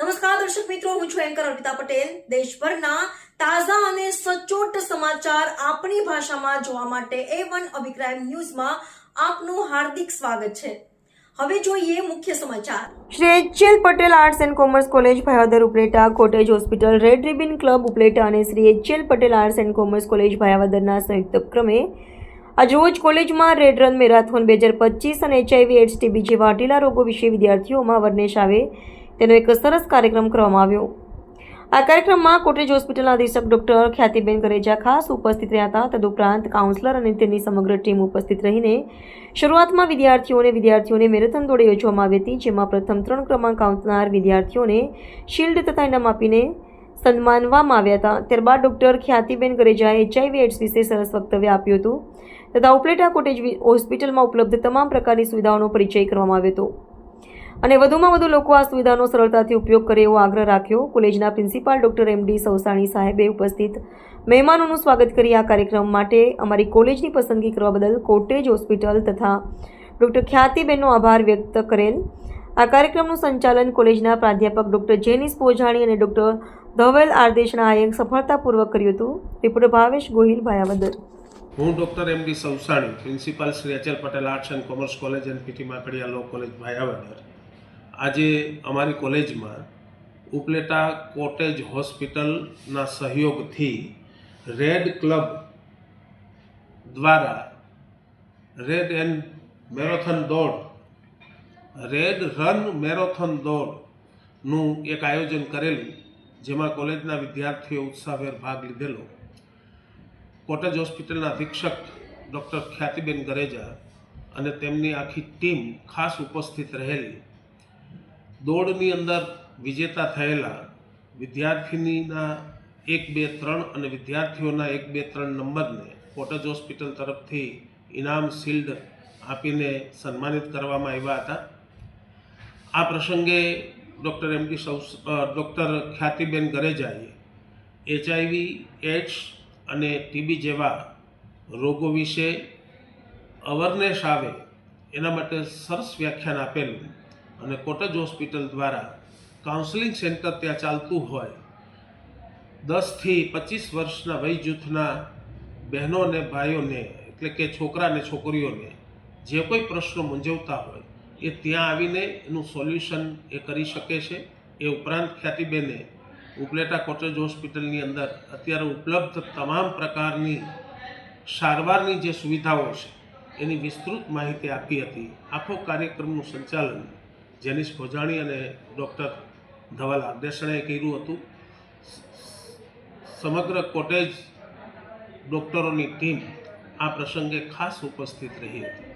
નમસ્કાર, દર્શક મિત્રો, હું છું એન્કર અર્પિતા પટેલ. દેશભરના તાજા અને સચોટ સમાચાર આપણી ભાષામાં જોવા માટે એ વન અભિક્રાઇમ ન્યૂઝમાં આપનું હાર્દિક સ્વાગત છે. હવે જોઈએ મુખ્ય સમાચાર. Shri Patel arts and commerce college Bhayavadar Upleta cottage hospital red ribbon club Upleta અને Shri H L Patel arts and commerce college ભાયાવદરના સંયુક્ત ઉપક્રમે આજરોજ કોલેજમાં રેડ રન મેરાથોન બે હજાર પચીસ અને એચઆઈવી એડ્સ ટીબી જેવા હઠીલા રોગો વિશે વિદ્યાર્થીઓમાં અવેરનેસ આવે તેનો એક સરસ કાર્યક્રમ કરવામાં આવ્યો. આ કાર્યક્રમમાં કોટેજ હોસ્પિટલના અધિક્ષક ડોક્ટર ખ્યાતિબેન કરેજા ખાસ ઉપસ્થિત રહ્યા હતા. તદુપરાંત કાઉન્સલર અને તેની સમગ્ર ટીમ ઉપસ્થિત રહીને શરૂઆતમાં વિદ્યાર્થીઓને વિદ્યાર્થીઓને મેરેથોન દોડ યોજવામાં આવી હતી, જેમાં પ્રથમ ત્રણ ક્રમાંક આવનાર વિદ્યાર્થીઓને શિલ્ડ તથા ઇનામ આપીને સન્માનવામાં આવ્યા હતા. ત્યારબાદ ડૉક્ટર ખ્યાતિબેન ગરેજાએ એચઆઈવી એડ્સ વિશે સરસ વક્તવ્ય આપ્યું હતું તથા ઉપલેટા કોટેજ હોસ્પિટલમાં ઉપલબ્ધ તમામ પ્રકારની સુવિધાઓનો પરિચય કરવામાં આવ્યો હતો. અને વધુમાં વધુ લોકો આ સુવિધાનો સરળતાથી ઉપયોગ કરે એવો આગ્રહ રાખ્યો. કોલેજના principal doctor M D Sausani સાહેબે ઉપસ્થિત મહેમાનોનું સ્વાગત કરી આ કાર્યક્રમ માટે અમારી કોલેજની પસંદગી કરવા બદલ કોટેજ હોસ્પિટલ તથા ડૉક્ટર ખ્યાતિબેનનો આભાર વ્યક્ત કરેલ. આ કાર્યક્રમનું સંચાલન કોલેજના પ્રાધ્યાપક ડૉક્ટર જેનિસ પોજાણી અને ડૉક્ટર ધવેલ આરદેશ નાયક સફળતાપૂર્વક કર્યું હતું. રિપોર્ટર ભાવેશ ગોહિલ ભાયાવદર હું doctor M D Sausani principal Shri Achal Patel arts and commerce college and PT Makadia law college Bhayavadar આજે અમારી કોલેજમાં ઉપલેટા કોટેજ હોસ્પિટલના સહયોગથી રેડ ક્લબ દ્વારા રેડ એન્ડ મેરોથોન દોડ, રેડ રન મેરોથોન દોડનું એક આયોજન કરેલું, જેમાં કોલેજના વિદ્યાર્થીઓ ઉત્સાહભેર ભાગ લીધેલો. કોટેજ હોસ્પિટલના અધિક્ષક ડૉક્ટર ખ્યાતિબેન ગરેજા અને તેમની આખી ટીમ ખાસ ઉપસ્થિત રહેલી. દોડની અંદર વિજેતા થયેલા વિદ્યાર્થીનીના એક બે ત્રણ અને વિદ્યાર્થીઓના એક બે ત્રણ નંબરને કોટેજ હોસ્પિટલ તરફથી ઇનામ શિલ્ડ આપીને સન્માનિત કરવામાં આવ્યા હતા. આ પ્રસંગે ડૉક્ટર એમ કી સૌ ડૉક્ટર ખ્યાતિબેન ગરેજાએ એચઆઈવી એડ્સ અને ટીબી જેવા રોગો વિશે અવરનેસ આવે એના માટે સરસ વ્યાખ્યાન આપેલું અને કોટેજ હોસ્પિટલ દ્વારા કાઉન્સેલિંગ સેન્ટર ત્યાં ચાલતું હોય. દસથી પચીસ વર્ષના વય જૂથના બહેનો અને ભાઈઓને, એટલે કે છોકરા અને છોકરીઓને જે કોઈ પ્રશ્નો મૂંઝવતા હોય એ ત્યાં આવીને એનું સોલ્યુશન એ કરી શકે છે. એ ઉપરાંત ખ્યાતિબેને ઉપલેટા કોટેજ હોસ્પિટલની અંદર અત્યારે ઉપલબ્ધ તમામ પ્રકારની સારવારની જે સુવિધાઓ છે એની વિસ્તૃત માહિતી આપી હતી. આખો કાર્યક્રમનું સંચાલન જેનિસ ભોજાણી અને ડૉક્ટર ધવલ આદેશણાએ કર્યું હતું. સમગ્ર કોટેજ ડૉક્ટરોની ટીમ આ પ્રસંગે ખાસ ઉપસ્થિત રહી હતી.